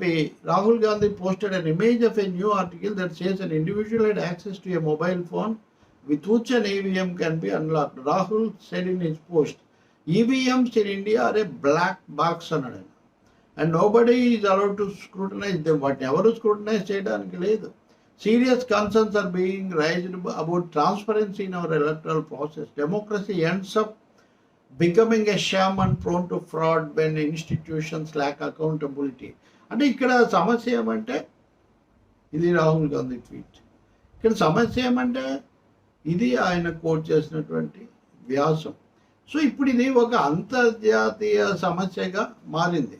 Rahul Gandhi posted an image of a new article that says an individual had access to a mobile phone with which an EVM can be unlocked. Rahul said in his post, EVMs in India are a black box అన్నాడు ఆయన. and nobody is allowed to scrutinize them. వాటిని ఎవరు scrutinise చేయడానికి లేదు serious concerns are being raised about transparency in our electoral process democracy ends up becoming a and prone to fraud when institutions lack accountability. అంటే ఇక్కడ సమస్య ఏమంటే ఇది Rahul Gandhi tweet. ఇక్కడ సమస్య ఏమంటే ఇది ఆయన కోర్ట్ చేసినటువంటి వ్యాసం. సో ఇప్పుడు ఇది ఒక అంతర్జాతీయ సమస్యగా మారింది.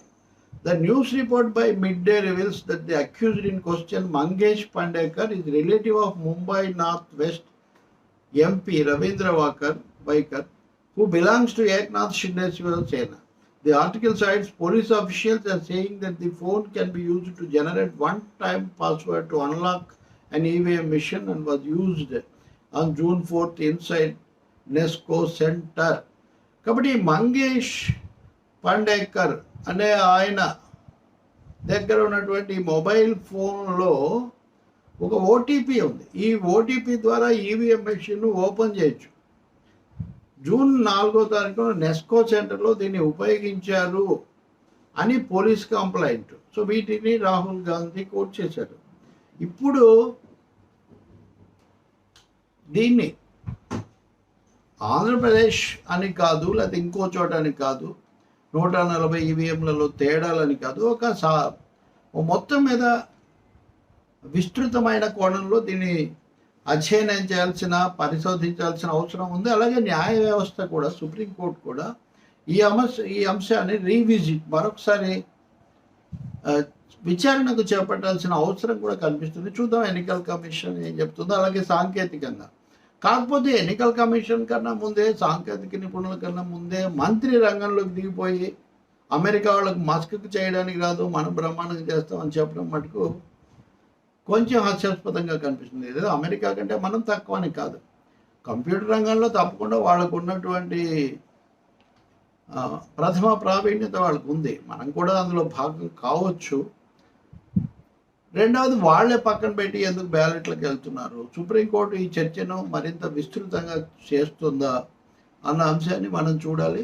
The news report by mid day reveals that the accused in question Mangesh Pandekar is relative of Mumbai north west MP Ravindra Waikar Waikar who belongs to Eknath Shinde Sena. The article cites police officials as saying that the phone can be used to generate one-time password to unlock an EVM machine and was used on June 4th inside Nesco Center. కాబట్టి మంగేష్ పండేకర్ అనే ఆయన దగ్గర ఉన్నటువంటి mobile ఫోన్లో ఒక OTP ఉంది ఈ OTP ద్వారా ఈవీఎం మెషిన్ ఓపెన్ చేయొచ్చు జూన్ నాలుగో తారీఖున నెస్కో సెంటర్లో దీన్ని ఉపయోగించారు అని పోలీస్ కంప్లైంట్. సో వీటిని రాహుల్ గాంధీ కోట్ చేశారు. ఇప్పుడు దీన్ని ఆంధ్రప్రదేశ్ అని కాదు లేకపోతే ఇంకో చోట అని కాదు నూట నలభై ఈవీఎంలలో తేడాలని కాదు ఒక సా మొత్తం మీద విస్తృతమైన కోణంలో దీన్ని అధ్యయనం చేయాల్సిన పరిశోధించాల్సిన అవసరం ఉంది. అలాగే న్యాయ వ్యవస్థ కూడా సుప్రీంకోర్టు కూడా ఈ అంశ ఈ అంశాన్ని రీవిజిట్ మరొకసారి విచారణకు చేపట్టాల్సిన అవసరం కూడా కనిపిస్తుంది. చూద్దాం ఎన్నికల కమిషన్ ఏం చెప్తుందో. అలాగే సాంకేతికంగా. కాకపోతే ఎన్నికల కమిషన్ కన్నా ముందే సాంకేతిక నిపుణుల కన్నా ముందే మంత్రి రంగంలోకి దిగిపోయి అమెరికా వాళ్ళకి మస్క్ చేయడానికి రాదు మనం బ్రహ్మాండంగా చేస్తామని చెప్పడం మటుకు కొంచెం హాస్యాస్పదంగా కనిపిస్తుంది. ఏదో అమెరికా కంటే మనం తక్కువ అని కాదు. కంప్యూటర్ రంగంలో తప్పకుండా వాళ్ళకు ఉన్నటువంటి ప్రథమ ప్రావీణ్యత వాళ్ళకు ఉంది మనం కూడా అందులో భాగం కావచ్చు. రెండవది వాళ్ళే పక్కన పెట్టి ఎందుకు బ్యాలెట్లకు వెళ్తున్నారు? సుప్రీంకోర్టు ఈ చర్చను మరింత విస్తృతంగా చేస్తుందా అన్న అంశాన్ని మనం చూడాలి.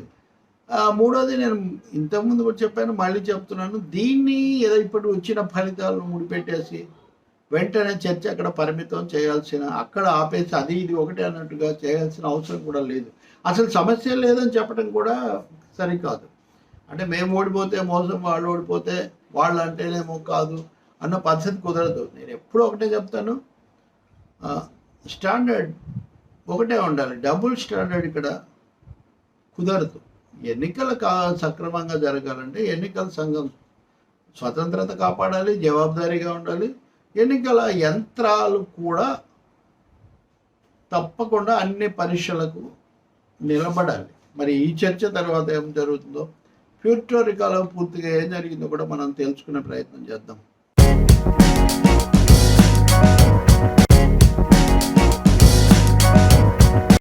మూడవది మూడోది నేను ఇంతకుముందు కూడా చెప్పాను మళ్ళీ చెప్తున్నాను. దీన్ని ఏదో ఇప్పుడు వచ్చిన ఫలితాలను ముడిపెట్టేసి వెంటనే చర్చ అక్కడ పరిమితం చేయాల్సిన అక్కడ ఆపేసి అది ఇది ఒకటే అన్నట్టుగా చేయాల్సిన అవసరం కూడా లేదు. అసలు సమస్య లేదని చెప్పడం కూడా సరికాదు. అంటే మేము ఓడిపోతే మోసం వాళ్ళు ఓడిపోతే వాళ్ళు అంటేనేమో కాదు అన్న పద్ధతి కుదరదు. నేను ఎప్పుడూ ఒకటే చెప్తాను. స్టాండర్డ్ ఒకటే ఉండాలి. డబుల్ స్టాండర్డ్ ఇక్కడ కుదరదు. ఎన్నికలు కా సక్రమంగా జరగాలంటే ఎన్నికల సంఘం స్వతంత్రత కాపాడాలి జవాబుదారీగా ఉండాలి. ఎన్నికల యంత్రాలు కూడా తప్పకుండా అన్ని పరీక్షలకు నిలబడాలి. మరి ఈ చర్చ తర్వాత ఏం జరుగుతుందో ఫ్యూటోరికాలో పూర్తిగా ఏం జరిగిందో కూడా మనం తెలుసుకునే ప్రయత్నం చేద్దాం.